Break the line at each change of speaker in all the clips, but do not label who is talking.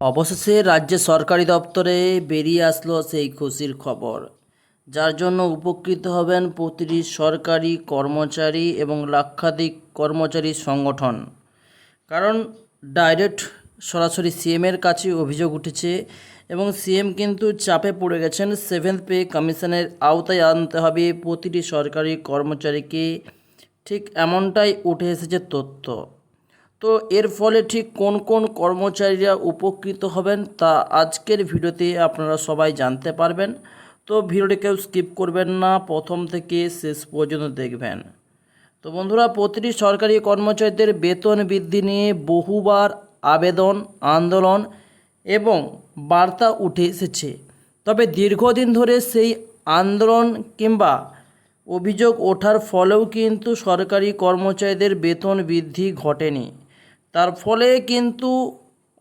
অবশেষে রাজ্যের সরকারি দপ্তরে বেরিয়ে আসলো সেই খুশির খবর। যার জন্য উপকৃত হবেন প্রতিটি সরকারি কর্মচারী এবং লাক্ষাধিক কর্মচারী সংগঠন। কারণ ডাইরেক্ট সরাসরি সিএমের কাছে অভিযোগ উঠেছে এবং সিএম কিন্তু চাপে পড়ে গেছেন সেভেন্থ পে কমিশনের আওতায় আনতে হবে প্রতিটি সরকারি কর্মচারীকে। ঠিক এমনটাই উঠে এসেছে তথ্য। তো এর ফলে ঠিক কোন কোন কর্মচারীরা উপকৃত হবেন তা আজকের ভিডিওতে আপনারা সবাই জানতে পারবেন। তো ভিডিওটি কেউ স্কিপ করবেন না, প্রথম থেকে শেষ পর্যন্ত দেখবেন। তো বন্ধুরা, প্রতিটি সরকারি কর্মচারীদের বেতন বৃদ্ধি নিয়ে বহুবার আবেদন, আন্দোলন এবং বার্তা উঠে এসেছে। তবে দীর্ঘদিন ধরে সেই আন্দোলন কিংবা অভিযোগ ওঠার ফলেও কিন্তু সরকারি কর্মচারীদের বেতন বৃদ্ধি ঘটেনি। তার ফলে কিন্তু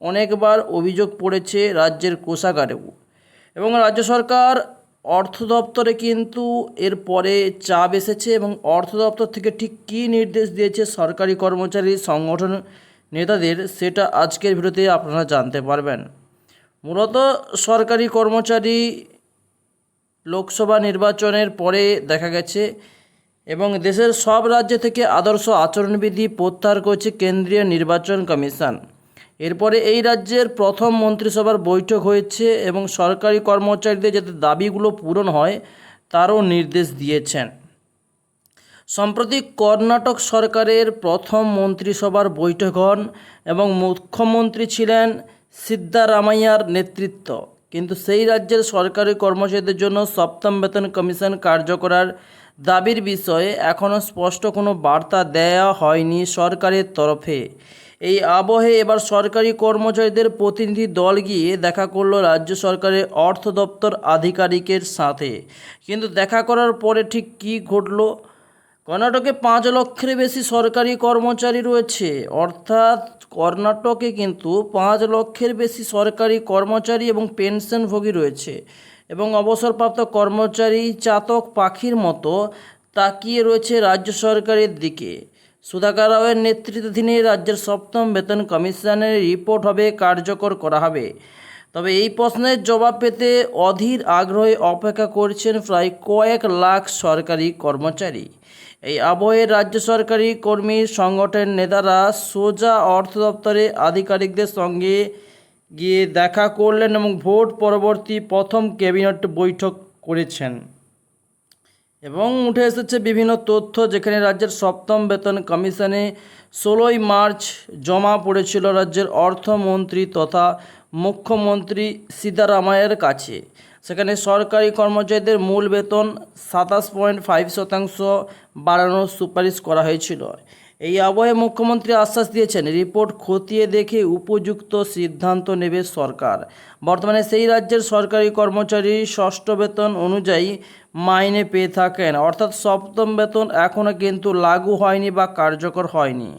অনেকবার অভিযোগ পড়েছে রাজ্যের কোষাগারেও। এবং রাজ্য সরকার অর্থ দপ্তরে কিন্তু এর পরে চাপ এসেছে এবং অর্থ দপ্তর থেকে ঠিক কী নির্দেশ দিয়েছে সরকারি কর্মচারী সংগঠন নেতাদের সেটা আজকের ভিডিওতে আপনারা জানতে পারবেন। মূলত সরকারি কর্মচারী লোকসভা নির্বাচনের পরে দেখা গেছে এবং দেশের সব রাজ্য থেকে আদর্শ আচরণবিধি প্রত্যাহার করেছে কেন্দ্রীয় নির্বাচন কমিশন। এরপরে এই রাজ্যের প্রথম মন্ত্রিসভার বৈঠক হয়েছে এবং সরকারি কর্মচারীদের যাতে দাবিগুলো পূরণ হয়, তারও নির্দেশ দিয়েছেন। সম্প্রতি কর্ণাটক সরকারের প্রথম মন্ত্রিসভার বৈঠক হন এবং মুখ্যমন্ত্রী ছিলেন সিদ্ধারামাইয়ার নেতৃত্ব। কিন্তু সেই রাজ্যের সরকারি কর্মচারীদের জন্য সপ্তম বেতন কমিশন কার্য করার দাবির বিষয়ে এখনও স্পষ্ট কোনো বার্তা দেয়া হয়নি সরকারের তরফে। এই আবহে এবার সরকারি কর্মচারীদের প্রতিনিধি দল গিয়ে দেখা করল রাজ্য সরকারের অর্থ দপ্তর আধিকারিকের সাথে। কিন্তু দেখা করার পরে ঠিক কী ঘটলো? কর্ণাটকে পাঁচ লক্ষের বেশি সরকারি কর্মচারী রয়েছে। অর্থাৎ কর্ণাটকে কিন্তু পাঁচ লক্ষের বেশি সরকারি কর্মচারী এবং পেনশনভোগী রয়েছে। এবং অবসরপ্রাপ্ত কর্মচারী, চাতক, পাখির মতো তাকিয়ে রয়েছে রাজ্য সরকারের দিকে। সুধাকর রাওয়ের নেতৃত্বাধীনে রাজ্যের সপ্তম বেতন কমিশনের রিপোর্ট হবে কার্যকর করা হবে। তবে এই প্রশ্নের জবাব পেতে অধীর আগ্রহে অপেক্ষা করছেন প্রায় কয়েক লাখ সরকারি কর্মচারী। এই আবহে রাজ্য সরকারি কর্মী সংগঠনের নেতারা সোজা অর্থ দপ্তরে আধিকারিকদের সঙ্গে গিয়ে দেখা করলেন এবং ভোট পরবর্তী প্রথম ক্যাবিনেট বৈঠক করেছেন। এবং উঠে এসেছে বিভিন্ন তথ্য যেখানে রাজ্যের সপ্তম বেতন কমিশনে ষোলোই মার্চ জমা পড়েছিল রাজ্যের অর্থমন্ত্রী তথা মুখ্যমন্ত্রী সিদ্ধারামায়ের কাছে। সেখানে সরকারি কর্মচারীদের মূল বেতন সাতাশ পয়েন্ট ফাইভ শতাংশ বাড়ানোর সুপারিশ করা হয়েছিল। এই আবহে মুখ্যমন্ত্রী আশ্বাস দিয়েছেন, রিপোর্ট খতিয়ে দেখে উপযুক্ত সিদ্ধান্ত নেবে সরকার। বর্তমানে সেই রাজ্যের সরকারি কর্মচারী ষষ্ঠ বেতন অনুযায়ী মাইনে পেয়ে থাকেন। অর্থাৎ সপ্তম বেতন এখনও কিন্তু লাগু হয়নি বা কার্যকর হয়নি।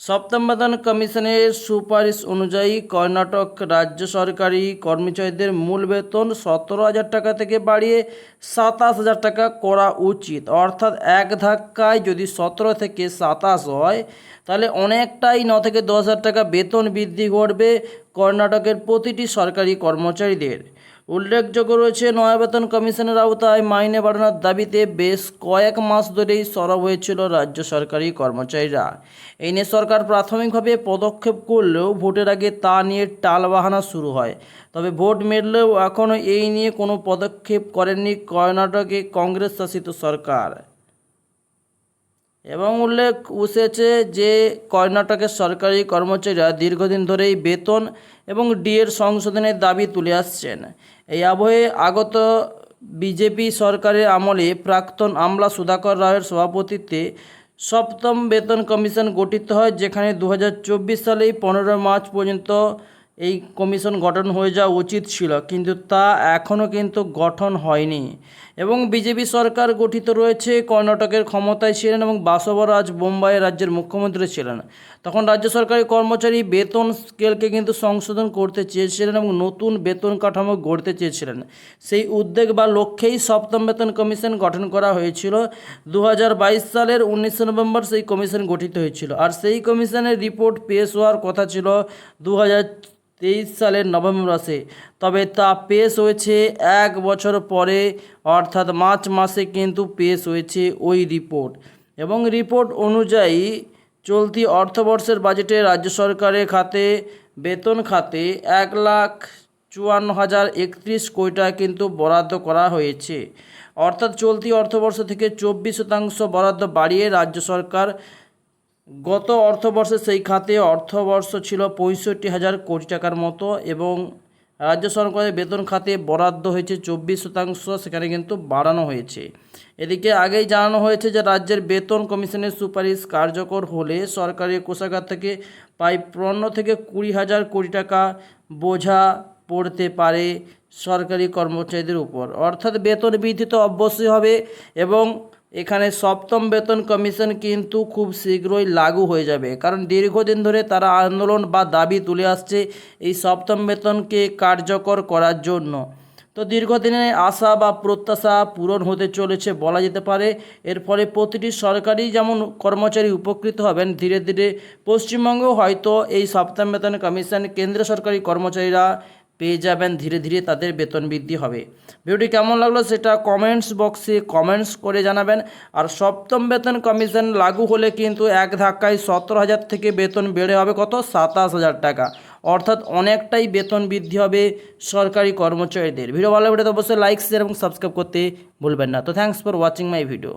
সপ্তম বেতন কমিশনের সুপারিশ অনুযায়ী কর্ণাটক রাজ্য সরকারি কর্মচারীদের মূল বেতন সতেরো হাজার টাকা থেকে বাড়িয়ে সাতাশ হাজার টাকা করা উচিত। অর্থাৎ এক ধাক্কায় যদি সতেরো থেকে সাতাশ হয়, তাহলে অনেকটাই ন থেকে দশ হাজার টাকা বেতন বৃদ্ধি ঘটবে কর্ণাটকের প্রতিটি সরকারি কর্মচারীদের। উল্লেখযোগ্য রয়েছে নয়া বেতন কমিশনের আওতায় মাইনে বাড়ানোর দাবিতে বেশ কয়েক মাস ধরেই সরব হয়েছিল রাজ্য সরকারি কর্মচারীরা। এই নিয়ে সরকার প্রাথমিকভাবে পদক্ষেপ করলেও ভোটের আগে তা নিয়ে টাল বাহানা শুরু হয়। তবে ভোট মেরলেও এখনও এই নিয়ে কোনো পদক্ষেপ করেননি কর্ণাটকে কংগ্রেস শাসিত সরকার। এবং উল্লেখ উঠেছে যে কর্ণাটকের সরকারি কর্মচারীরা দীর্ঘদিন ধরেই বেতন এবং ডিএর সংশোধনের দাবি তুলে আসছেন। এই আবহে আগত বিজেপি সরকারের আমলে প্রাক্তন আমলা সুধাকর রায়ের সভাপতিত্বে সপ্তম বেতন কমিশন গঠিত হয়, যেখানে দু হাজার চব্বিশ সালেই পনেরো মার্চ পর্যন্ত এই কমিশন গঠন হয়ে যাওয়া উচিত ছিল, কিন্তু তা এখনও কিন্তু গঠন হয়নি। এবং বিজেপি সরকার গঠিত রয়েছে, কর্ণাটকের ক্ষমতায় ছিলেন এবং বাসবরাজ বোম্বাই রাজ্যের মুখ্যমন্ত্রী ছিলেন। তখন রাজ্য সরকারি কর্মচারী বেতন স্কেলকে কিন্তু সংশোধন করতে চেয়েছিলেন এবং নতুন বেতন কাঠামো গড়তে চেয়েছিলেন। সেই উদ্যোগ বা লক্ষ্যেই সপ্তম বেতন কমিশন গঠন করা হয়েছিল। দু হাজার বাইশ সালের উনিশে নভেম্বর সেই কমিশন গঠিত হয়েছিল। আর সেই কমিশনের রিপোর্ট পেশ হওয়ার কথা ছিল দু হাজার তেইশ সালের নভেম্বর মাসে। তবে তা পেশ হয়েছে এক বছর পরে, অর্থাৎ মার্চ মাসে কিন্তু পেশ হয়েছে ওই রিপোর্ট। এবং রিপোর্ট অনুযায়ী চলতি অর্থবর্ষের বাজেটে রাজ্য সরকারের খাতে, বেতন খাতে এক লাখ চুয়ান্ন হাজার একত্রিশ কোটি টাকা কিন্তু বরাদ্দ করা হয়েছে। অর্থাৎ চলতি অর্থবর্ষ থেকে চব্বিশ শতাংশ বরাদ্দ বাড়িয়ে রাজ্য সরকার গত অর্থবর্ষে সেই খাতে অর্থবর্ষ ছিল পঁয়ষট্টি হাজার কোটি টাকার মতো এবং রাজ্য সরকারের বেতন খাতে বরাদ্দ হয়েছে চব্বিশ শতাংশ, সেখানে কিন্তু বাড়ানো হয়েছে। এদিকে আগেই জানানো হয়েছে যে রাজ্যের বেতন কমিশনের সুপারিশ কার্যকর হলে সরকারি কোষাগার থেকে প্রায় পনেরো থেকে কুড়ি হাজার কোটি টাকা বোঝা পড়তে পারে সরকারি কর্মচারীদের উপর। অর্থাৎ বেতন বৃদ্ধি তো অবশ্যই হবে এবং এখানে সপ্তম বেতন কমিশন কিন্তু খুব শীঘ্রই লাগু হয়ে যাবে। কারণ দীর্ঘদিন ধরে তারা আন্দোলন বা দাবি তুলে আসছে এই সপ্তম বেতনকে কার্যকর করার জন্য। তো দীর্ঘদিনের আশা বা প্রত্যাশা পূরণ হতে চলেছে বলা যেতে পারে। এর ফলে প্রতিটি সরকারি যেমন কর্মচারী উপকৃত হবেন, ধীরে ধীরে পশ্চিমবঙ্গেও হয়তো এই সপ্তম বেতন কমিশন কেন্দ্র সরকারি কর্মচারীরা পেয়ে যাবেন, ধীরে ধীরে তাদের বেতন বৃদ্ধি হবে। ভিডিওটি কেমন লাগল সেটা কমেন্টস বক্সে কমেন্টস করে জানাবেন। আর সপ্তম বেতন কমিশন লাগু হলে কিন্তু এক ধাক্কায় সতেরো হাজার থেকে বেতন বেড়ে হবে কত? সাতাশ হাজার টাকা। অর্থাৎ অনেকটাই বেতন বৃদ্ধি হবে সরকারি কর্মচারীদের। ভিডিও ভালো ভিডিওতে অবশ্যই লাইক শেয়ার এবং সাবস্ক্রাইব করতে ভুলবেন না। তো thanks for watching my video